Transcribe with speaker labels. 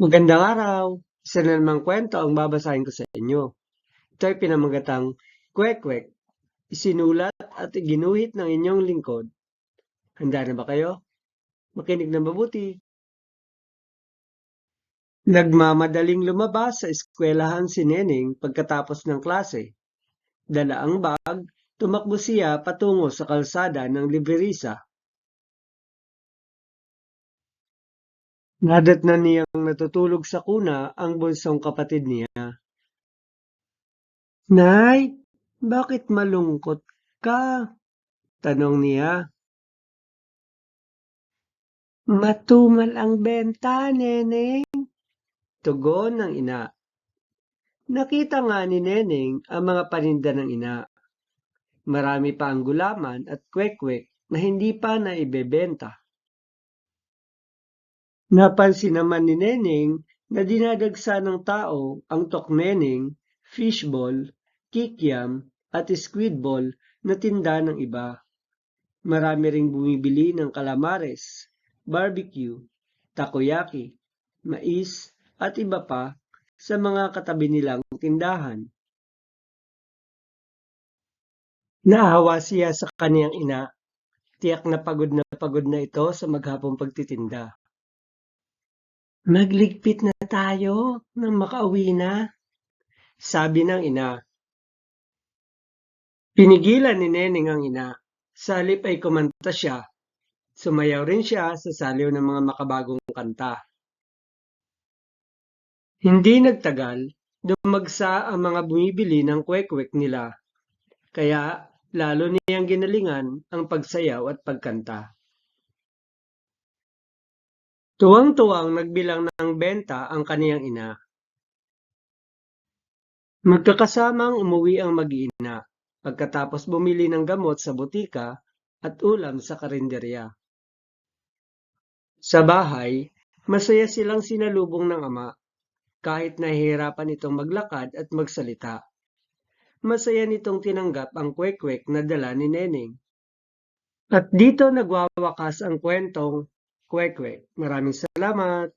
Speaker 1: Magandang araw! Isa na namang kwento ang babasahin ko sa inyo. Ito ay pinamagatang Kwek-Kwek, isinulat at iginuhit ng inyong lingkod. Handa na ba kayo? Makinig na mabuti. Nagmamadaling lumabas sa eskwelahan si Neneng pagkatapos ng klase. Dala ang bag, tumakbo siya patungo sa kalsada ng Liberisa. Nadat na niyang natutulog sa kuna ang bunsong kapatid niya. Nay, bakit malungkot ka? Tanong niya. Matumal ang benta, Neneng. Tugon ng ina. Nakita nga ni Neneng ang mga paninda ng ina. Marami pa ang gulaman at kwek-kwek na hindi pa na ibebenta. Napansin naman ni Neneng na dinadagsa ng tao ang tokneneng, fishball, kikiam at squidball na tinda ng iba. Marami ring bumibili ng calamares, barbecue, takoyaki, mais at iba pa sa mga katabi nilang tindahan. Naawa siya sa kaniyang ina. Tiyak na pagod na pagod na ito sa maghapong pagtitinda. Magligpit na tayo nang makauwi na, sabi ng ina. Pinigilan ni Neneng ang ina. Sa halip ay kumanta siya. Sumayaw rin siya sa saliw ng mga makabagong kanta. Hindi nagtagal, dumagsa ang mga bumibili ng kwek-kwek nila. Kaya lalo niyang ginalingan ang pagsayaw at pagkanta. Tuwang-tuwang nagbilang ng benta ang kaniyang ina. Magkakasamang umuwi ang mag-iina pagkatapos bumili ng gamot sa butika at ulam sa karinderya. Sa bahay, masaya silang sinalubong ng ama kahit nahihirapan itong maglakad at magsalita. Masaya nitong tinanggap ang kwek-kwek na dala ni Neneng. At dito nagwawakas ang kwentong kwek-kwek. Maraming salamat!